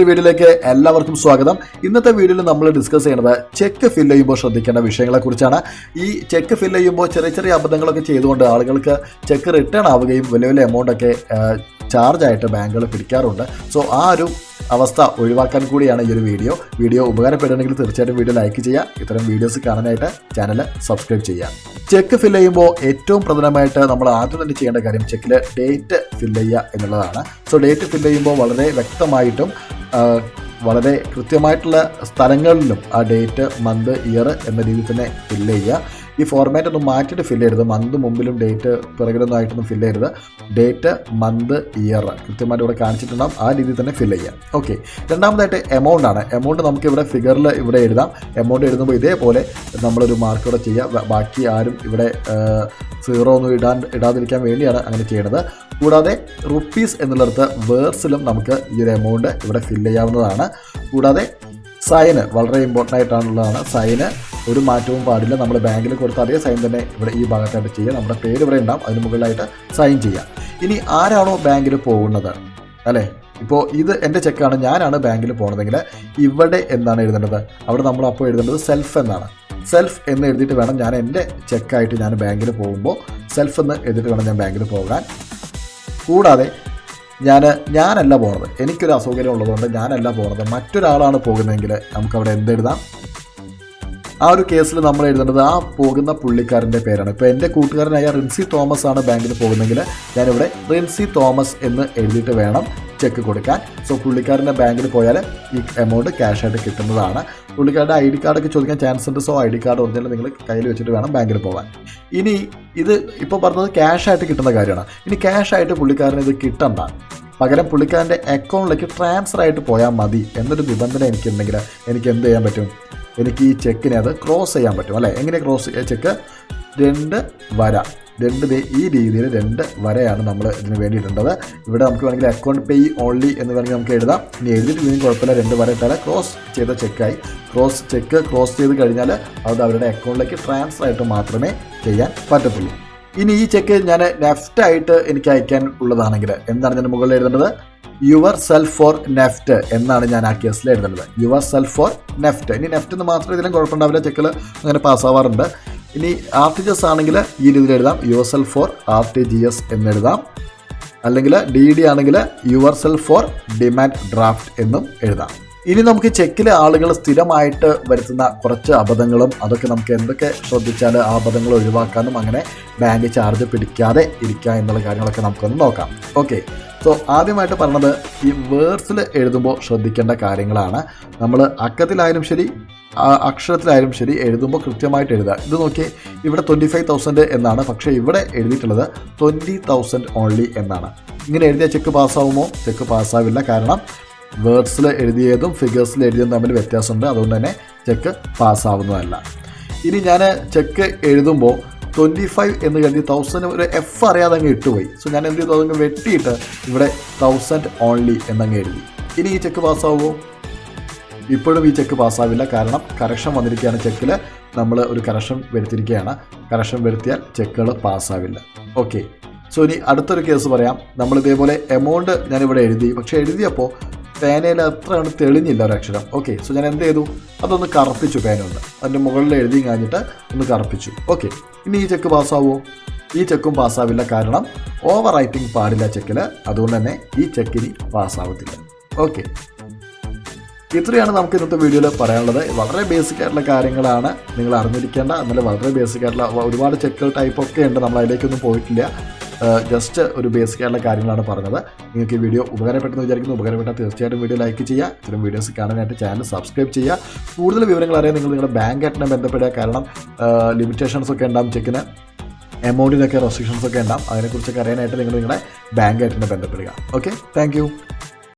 പുതിയൊരു വീഡിയോയിലേക്ക് എല്ലാവർക്കും സ്വാഗതം. ഇന്നത്തെ വീഡിയോയിൽ നമ്മൾ ഡിസ്കസ് ചെയ്യുന്നത് ചെക്ക് ഫിൽ ചെയ്യുമ്പോൾ ശ്രദ്ധിക്കേണ്ട വിഷയങ്ങളെ കുറിച്ചാണ് ഈ ചെക്ക് ഫിൽ ചെയ്യുമ്പോൾ ചെറിയ ചെറിയ അബദ്ധങ്ങളൊക്കെ ചെയ്തുകൊണ്ട് ആളുകൾക്ക് ചെക്ക് റിട്ടേൺ ആവുകയും വലിയ വലിയ എമൗണ്ട് ഒക്കെ ചാർജ് ആയിട്ട് ബാങ്കുകൾ പിടിക്കാറുണ്ട്. സോ ആ ഒരു അവസ്ഥ ഒഴിവാക്കാൻ കൂടിയാണ് ഈ ഒരു വീഡിയോ. വീഡിയോ ഉപകാരപ്പെടുകയാണെങ്കിൽ തീർച്ചയായിട്ടും വീഡിയോ ലൈക്ക് ചെയ്യുക. ഇത്തരം വീഡിയോസ് കാണാനായിട്ട് ചാനൽ സബ്സ്ക്രൈബ് ചെയ്യുക. ചെക്ക് ഫിൽ ചെയ്യുമ്പോൾ ഏറ്റവും പ്രധാനമായിട്ട് നമ്മൾ ആദ്യം തന്നെ ചെയ്യേണ്ട കാര്യം ചെക്കിൽ ഡേറ്റ് ഫില്ല് ചെയ്യുക എന്നുള്ളതാണ്. സോ ഡേറ്റ് ഫില്ല് ചെയ്യുമ്പോൾ വളരെ വ്യക്തമായിട്ടും വളരെ കൃത്യമായിട്ടുള്ള സ്ഥലങ്ങളിലും ആ ഡേറ്റ് മന്ത് ഇയർ എന്ന രീതിയിൽ തന്നെ ഫില്ല് ചെയ്യുക. ഈ ഫോർമാറ്റ് ഒന്ന് മാറ്റിയിട്ട് ഫില്ല് ചെയ്യരുത്. മന്ത് മുമ്പിലും ഡേറ്റ് പിറകിലൊന്നും ആയിട്ടൊന്നും ഫില്ല് ചെയ്യരുത്. ഡേറ്റ് മന്ത് ഇയർ കൃത്യമായിട്ട് ഇവിടെ കാണിച്ചിട്ടുണ്ടാകും ആ രീതിയിൽ തന്നെ ഫില്ല് ചെയ്യാം ഓക്കെ രണ്ടാമതായിട്ട് എമൗണ്ട് ആണ്. എമൗണ്ട് നമുക്ക് ഇവിടെ ഫിഗറിൽ ഇവിടെ എഴുതാം. എമൗണ്ട് എഴുതുമ്പോൾ ഇതേപോലെ നമ്മളൊരു മാർക്കോടെ ചെയ്യുക. ബാക്കി ആരും ഇവിടെ സീറോ ഒന്നും ഇടാൻ ഇടാതിരിക്കാൻ വേണ്ടിയാണ് അങ്ങനെ ചെയ്യുന്നത് കൂടാതെ റുപ്പീസ് എന്നുള്ളിടത്ത് വേർസിലും നമുക്ക് ഈ ഒരു എമൗണ്ട് ഇവിടെ ഫില്ല് ചെയ്യാവുന്നതാണ്. കൂടാതെ സൈന് വളരെ ഇമ്പോർട്ടന്റ് ആയിട്ടാണുള്ളതാണ് സൈന് ഒരു മാറ്റവും പാടില്ല. നമ്മൾ ബാങ്കിൽ കൊടുത്ത അതേ സൈൻ തന്നെ ഇവിടെ ഈ ഭാഗത്തായിട്ട് ചെയ്യുക. നമ്മുടെ പേര് ഇവിടെ ഉണ്ടാവും. അതിന് മുകളിലായിട്ട് സൈൻ ചെയ്യാം ഇനി ആരാണോ ബാങ്കിൽ പോകുന്നത്? അല്ലേ? ഇപ്പോൾ ഇത് എന്റെ ചെക്കാണ് ഞാനാണ് ബാങ്കിൽ പോകണമെങ്കിൽ ഇവിടെ എന്താണ് എഴുതേണ്ടത്? അവിടെ നമ്മൾ അപ്പോൾ എഴുതേണ്ടത് സെൽഫ് എന്നാണ്. സെൽഫ് എന്ന് എഴുതിയിട്ട് വേണം ഞാൻ എന്റെ ചെക്കായിട്ട് ഞാൻ ബാങ്കിൽ പോകുമ്പോൾ സെൽഫ് എന്ന് എഴുതിയിട്ട് വേണം ഞാൻ ബാങ്കിൽ പോകാൻ. കൂടാതെ ഞാൻ ഞാനല്ല പോണത്. എനിക്കൊരു അസൗകര്യം ഉള്ളതുകൊണ്ട് ഞാനല്ല പോണത്. മറ്റൊരാളാണ് പോകുന്നതെങ്കിൽ നമുക്കവിടെ എന്തെഴുതാം ആ ഒരു കേസിൽ നമ്മൾ എഴുതേണ്ടത് ആ പോകുന്ന പുള്ളിക്കാരന്റെ പേരാണ്. ഇപ്പോൾ എന്റെ കൂട്ടുകാരനായ റിൻസി തോമസ് ആണ് ബാങ്കിൽ പോകുന്നതെങ്കിൽ ഞാനിവിടെ റിൻസി തോമസ് എന്ന് എഴുതിയിട്ട് വേണം ചെക്ക് കൊടുക്കാൻ. സോ പുള്ളിക്കാരന്റെ ബാങ്കിൽ പോയാൽ ഈ എമൗണ്ട് ക്യാഷായിട്ട് കിട്ടുന്നതാണ്. പുള്ളിക്കാരുടെ ഐ ഡി കാർഡൊക്കെ ചോദിക്കാൻ ചാൻസ് ഉണ്ട്. So I D card original നിങ്ങൾ കയ്യിൽ വെച്ചിട്ട് വേണം ബാങ്കിൽ പോകാൻ ഇനി ഇത് ഇപ്പോൾ പറഞ്ഞത് ക്യാഷ് ആയിട്ട് കിട്ടുന്ന കാര്യമാണ്. ഇനി ക്യാഷ് ആയിട്ട് പുള്ളിക്കാരന് ഇത് കിട്ടണ്ട. പകരം പുള്ളിക്കാരന്റെ അക്കൗണ്ടിലേക്ക് ട്രാൻസ്ഫർ ആയിട്ട് പോയാൽ മതി എന്നൊരു നിബന്ധന എനിക്കുണ്ടെങ്കിൽ എനിക്ക് എന്ത് ചെയ്യാൻ പറ്റും? എനിക്ക് ഈ ചെക്കിനെ അത് ക്രോസ് ചെയ്യാൻ പറ്റും. അല്ലേ? എങ്ങനെ ക്രോസ് ചെക്ക് രണ്ട് വര. രണ്ട് ഈ രീതിയിൽ രണ്ട് വരയാണ് നമ്മൾ ഇതിന് വേണ്ടിയിട്ടുള്ളത്. ഇവിടെ നമുക്ക് വേണമെങ്കിൽ അക്കൗണ്ട് പേ ഓൺലി എന്ന് വേണമെങ്കിൽ നമുക്ക് എഴുതാം. ഇനി എഴുതിയിട്ട് എഴുതിയിട്ടില്ലെങ്കിൽ കുഴപ്പമില്ല. രണ്ട് വര ഇട്ടാൽ ക്രോസ് ചെയ്ത ചെക്കായി ക്രോസ് ചെക്ക് ക്രോസ് ചെയ്ത് കഴിഞ്ഞാൽ അത് അവരുടെ അക്കൗണ്ടിലേക്ക് ട്രാൻസ്ഫർ ആയിട്ട് മാത്രമേ ചെയ്യാൻ പറ്റത്തുള്ളൂ. ഇനി ഈ ചെക്ക് ഞാൻ നെഫ്റ്റ് ആയിട്ട് എനിക്ക് അയക്കാൻ ഉള്ളതാണെങ്കിൽ എന്താണ് ഞാൻ മുകളിൽ എഴുതേണ്ടത്? യുവർ സെൽഫ് ഫോർ നെഫ്റ്റ് എന്നാണ് ഞാൻ ആ കേസിൽ എഴുതേണ്ടത്. യുവർ സെൽഫ് ഫോർ നെഫ്റ്റ് ഇനി നെഫ്റ്റ് എന്ന് മാത്രം ഇതിലും കുഴപ്പമുണ്ടാവില്ല. ചെക്കിൽ അങ്ങനെ പാസ്സാവാറുണ്ട് ഇനി ആർ ടി ജി എസ് ആണെങ്കിൽ ഈ രീതിയിൽ എഴുതാം. Yourself for R T G S എന്നെഴുതാം അല്ലെങ്കിൽ ഡി ഡി ആണെങ്കിൽ yourself for demand draft എന്നും എഴുതാം. ഇനി നമുക്ക് ചെക്കിൽ ആളുകൾ സ്ഥിരമായിട്ട് വരുത്തുന്ന കുറച്ച് അബദ്ധങ്ങളും അതൊക്കെ നമുക്ക് എന്തൊക്കെ ശ്രദ്ധിച്ചാൽ ആ അബദ്ധങ്ങൾ ഒഴിവാക്കാനും അങ്ങനെ ബാങ്ക് ചാർജ് പിടിക്കാതെ ഇരിക്കുക എന്നുള്ള കാര്യങ്ങളൊക്കെ നമുക്കൊന്ന് നോക്കാം. ഓക്കെ. സോ ആദ്യമായിട്ട് പറഞ്ഞത് ഈ വേർഡ്സിൽ എഴുതുമ്പോൾ ശ്രദ്ധിക്കേണ്ട കാര്യങ്ങളാണ്. നമ്മൾ അക്കത്തിലായാലും ശരി അക്ഷരത്തിലായാലും ശരി എഴുതുമ്പോൾ കൃത്യമായിട്ട് എഴുതുക. ഇത് നോക്കി ഇവിടെ ട്വന്റി ഫൈവ് തൗസൻഡ് എന്നാണ്. പക്ഷേ ഇവിടെ എഴുതിയിട്ടുള്ളത് ട്വന്റി തൗസൻഡ് ഓൺലി എന്നാണ്. ഇങ്ങനെ എഴുതിയ ചെക്ക് പാസ്സാവുമോ ചെക്ക് പാസ്സാവില്ല കാരണം വേർഡ്സിൽ എഴുതിയതും ഫിഗേഴ്സിൽ എഴുതിയതും തമ്മിൽ വ്യത്യാസമുണ്ട്. അതുകൊണ്ട് തന്നെ ചെക്ക് പാസ്സാവുന്നതല്ല ഇനി ഞാൻ ചെക്ക് എഴുതുമ്പോൾ ട്വന്റി ഫൈവ് എന്ന് കരുതി തൗസൻഡ് ഒരു എഫ് അറിയാതെ അങ്ങ് ഇട്ടുപോയി. സോ ഞാൻ എന്ത് ചെയ്തു? അതങ്ങ് വെട്ടിയിട്ട് ഇവിടെ തൗസൻഡ് ഓൺലി എന്നങ്ങ് എഴുതി. ഇനി ഈ ചെക്ക് പാസ്സാവുമോ ഇപ്പോഴും ഈ ചെക്ക് പാസ്സാവില്ല. കാരണം കറക്ഷൻ വന്നിരിക്കുകയാണ് ചെക്കിൽ നമ്മൾ ഒരു കറക്ഷൻ വരുത്തിയിരിക്കുകയാണ്. കറക്ഷൻ വരുത്തിയാൽ ചെക്കുകൾ പാസ്സാവില്ല. ഓക്കെ സോ ഇനി അടുത്തൊരു കേസ് പറയാം. നമ്മൾ ഇതേപോലെ എമൗണ്ട് ഞാനിവിടെ എഴുതി. പക്ഷെ എഴുതിയപ്പോൾ പേനയിൽ അത്രയാണ് തെളിഞ്ഞില്ല ഒരു അക്ഷരം. ഓക്കെ സോ ഞാൻ എന്ത് ചെയ്തു? അതൊന്ന് കറുപ്പിച്ചു പേനൊന്ന് അതിന്റെ മുകളിൽ എഴുതി കഴിഞ്ഞിട്ട് ഒന്ന് കറുപ്പിച്ചു. ഓക്കെ ഇനി ഈ ചെക്ക് പാസ്സാവുമോ ഈ ചെക്കും പാസ്സാവില്ല. കാരണം ഓവർ റൈറ്റിംഗ് പാടില്ല ചെക്കിൽ അതുകൊണ്ട് തന്നെ ഈ ചെക്കിന് പാസ്സാവത്തില്ല. ഓക്കെ ഇത്രയാണ് നമുക്ക് ഇന്നത്തെ വീഡിയോയിൽ പറയാനുള്ളത്. വളരെ ബേസിക് ആയിട്ടുള്ള കാര്യങ്ങളാണ് നിങ്ങൾ അറിഞ്ഞിരിക്കേണ്ട. എന്നാലും വളരെ ബേസിക് ആയിട്ടുള്ള ഒരുപാട് ചെക്കുകൾ ടൈപ്പ് ഒക്കെ ഉണ്ട്. നമ്മൾ അതിലേക്കൊന്നും പോയിട്ടില്ല. ജസ്റ്റ് ഒരു ബേസിക് ആയിട്ടുള്ള കാര്യങ്ങളാണ് പറഞ്ഞത്. നിങ്ങൾക്ക് ഈ വീഡിയോ ഉപകാരപ്പെട്ടെന്ന് വിചാരിക്കുന്നു. ഉപകാരപ്പെട്ടാൽ തീർച്ചയായിട്ടും വീഡിയോ ലൈക്ക് ചെയ്യുക. ഇത്തരം വീഡിയോസ് കാണാനായിട്ട് ചാനൽ സബ്സ്ക്രൈബ് ചെയ്യുക. കൂടുതൽ വിവരങ്ങൾ അറിയാൻ നിങ്ങൾ നിങ്ങളുടെ ബാങ്ക് ആയിട്ടിനെ ബന്ധപ്പെടുക. കാരണം ലിമിറ്റേഷൻസ് ഒക്കെ ഉണ്ടാവും ചെക്കിന് എമൗണ്ടിനൊക്കെ റെസ്ട്രിക്ഷൻസ് ഒക്കെ ഉണ്ടാവും. അതിനെക്കുറിച്ചൊക്കെ അറിയാനായിട്ട് നിങ്ങൾ നിങ്ങളുടെ ബാങ്ക് ആയിട്ടിനെ ബന്ധപ്പെടുക. Okay thank